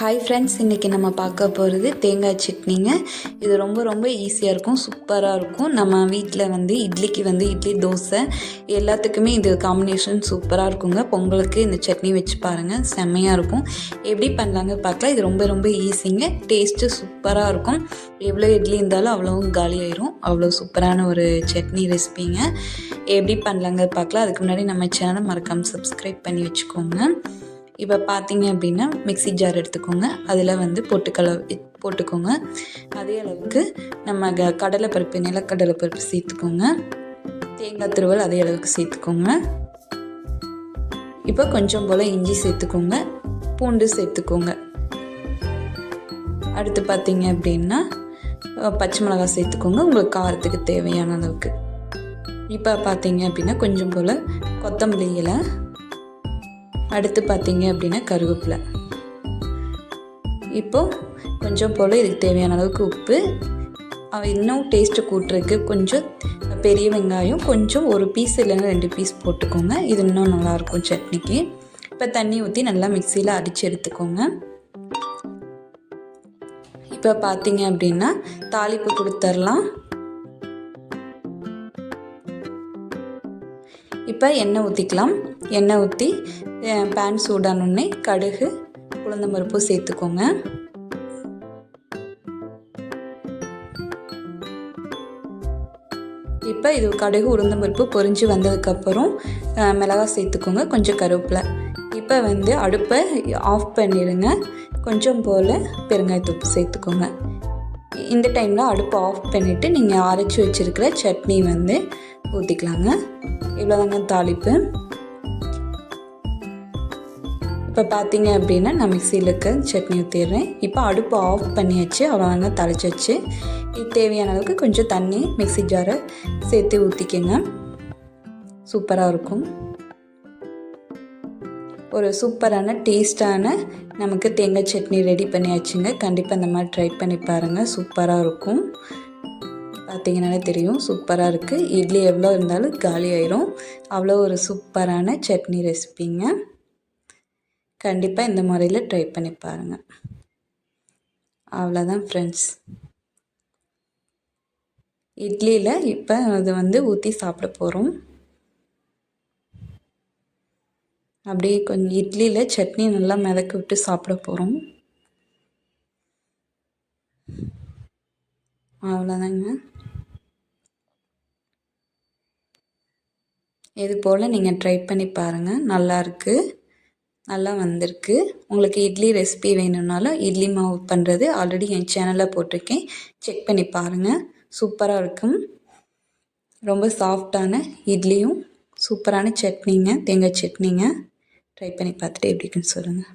Hi friends இன்றைக்கி நம்ம பார்க்க போகிறது தேங்காய் சட்னிங்க. இது ரொம்ப ரொம்ப ஈஸியாக இருக்கும் சூப்பராக இருக்கும். நம்ம வீட்டில் வந்து இட்லிக்கு வந்து இட்லி தோசை எல்லாத்துக்குமே இது காம்பினேஷன் சூப்பராக இருக்குங்க. பொங்கலுக்கு இந்த சட்னி வச்சு பாருங்கள் செம்மையாக இருக்கும். எப்படி பண்ணலாங்க பார்க்கலாம். இது ரொம்ப ரொம்ப ஈஸிங்க டேஸ்ட்டு சூப்பராக இருக்கும். எவ்வளோ இட்லி இருந்தாலும் அவ்வளோவும் காலியாயிரும் அவ்வளோ சூப்பரான ஒரு சட்னி ரெசிபிங்க எப்படி பண்ணலாங்க பார்க்கலாம். அதுக்கு முன்னாடி நம்ம சேனலை மறக்காமல் சப்ஸ்கிரைப் பண்ணி வச்சுக்கோங்க. இப்போ பார்த்தீங்க அப்படின்னா மிக்ஸி ஜார் எடுத்துக்கோங்க. அதில் வந்து பொட்டுக்கடலை போட்டுக்கோங்க. அதே அளவுக்கு நம்ம க கடலைப்பருப்பு நிலக்கடலைப்பருப்பு சேர்த்துக்கோங்க. தேங்காய் திருவல் அதே அளவுக்கு சேர்த்துக்கோங்க. இப்போ கொஞ்சம் போல் இஞ்சி சேர்த்துக்கோங்க. பூண்டு சேர்த்துக்கோங்க. அடுத்து பார்த்தீங்க அப்படின்னா பச்சை மிளகாய் சேர்த்துக்கோங்க. உங்களுக்கு காரத்துக்கு தேவையான அளவுக்கு. இப்போ பார்த்தீங்க அப்படின்னா கொஞ்சம் போல் கொத்தமல்லி இலை அடுத்து பார்த்தீங்க அப்படின்னா கருவேப்பிலை. இப்போது கொஞ்சம் போல் இதுக்கு தேவையான அளவுக்கு உப்பு. இன்னும் டேஸ்ட்டு கூட்டுறதுக்கு கொஞ்சம் பெரிய வெங்காயம் கொஞ்சம் ஒரு பீஸ் இல்லைன்னா ரெண்டு பீஸ் போட்டுக்கோங்க. இது இன்னும் நல்லாயிருக்கும் சட்னிக்கு. இப்போ தண்ணி ஊற்றி நல்லா மிக்சியில் அடித்து எடுத்துக்கோங்க. இப்போ பார்த்தீங்க அப்படின்னா தாளிப்பு கொடுத்துர்லாம். இப்போ எண்ணெய் ஊற்றிக்கலாம். எண்ணெய் ஊற்றி பேன் சூடானோடனே கடுகு உளுந்தம்பருப்பு சேர்த்துக்கோங்க. இப்போ இது கடுகு உளுந்தம்பருப்பு பொறிஞ்சு வந்ததுக்கப்புறம் மிளகாய் சேர்த்துக்கோங்க கொஞ்சம் கருவேப்பிலை. இப்போ வந்து அடுப்பை ஆஃப் பண்ணிடுங்க. கொஞ்சம் போல் பெருங்காயத்தூப்பு சேர்த்துக்கோங்க. இந்த டைமில் அடுப்பை ஆஃப் பண்ணிவிட்டு நீங்கள் அரைச்சி வச்சுருக்கிற சட்னி வந்து ஊற்றிக்கலாங்க இவ்வளோதாங்க தாளிப்பு. இப்போ பார்த்தீங்க அப்படின்னா நான் மிக்சியில் இருக்க சட்னி ஊற்றிடுறேன் இப்போ அடுப்பு ஆஃப் பண்ணியாச்சு அவ்வளோதாங்க தாளிச்சு வச்சு இது தேவையான அளவுக்கு கொஞ்சம் தண்ணி மிக்சி ஜாரை சேர்த்து ஊற்றிக்கங்க சூப்பராக இருக்கும். ஒரு சூப்பரான டேஸ்டான நமக்கு தேங்காய் சட்னி ரெடி பண்ணியாச்சுங்க. கண்டிப்பாக இந்த மாதிரி ட்ரை பண்ணி பாருங்கள் சூப்பராக இருக்கும். பார்த்தீங்கனாலே தெரியும். சூப்பராக இருக்குது இட்லி எவ்வளோ இருந்தாலும் காலி ஆயிரும். அவ்வளோ ஒரு சூப்பரான சட்னி ரெசிபிங்க கண்டிப்பாக இந்த முறையில் ட்ரை பண்ணி பாருங்கள் அவ்வளோதான் ஃப்ரெண்ட்ஸ் இட்லியில் இப்போ அது வந்து ஊற்றி சாப்பிட போகிறோம் அப்படியே கொஞ்சம் இட்லியில் சட்னி நல்லா மிதக்க விட்டு சாப்பிட போகிறோம் அவ்வளோதாங்க. இது போல் நீங்கள் ட்ரை பண்ணி பாருங்கள் நல்லாயிருக்கு நல்லா வந்திருக்கு. உங்களுக்கு இட்லி ரெசிபி வேணும்னாலும் இட்லி மாவு பண்ணுறது ஆல்ரெடி என் சேனலில் போட்டிருக்கேன். செக் பண்ணி பாருங்கள் சூப்பராக இருக்கும். ரொம்ப சாஃப்டான இட்லியும் சூப்பரான சட்னிங்க தேங்காய் சட்னிங்க. ட்ரை பண்ணி பார்த்துட்டு எப்படி இருக்குன்னு சொல்லுங்கள்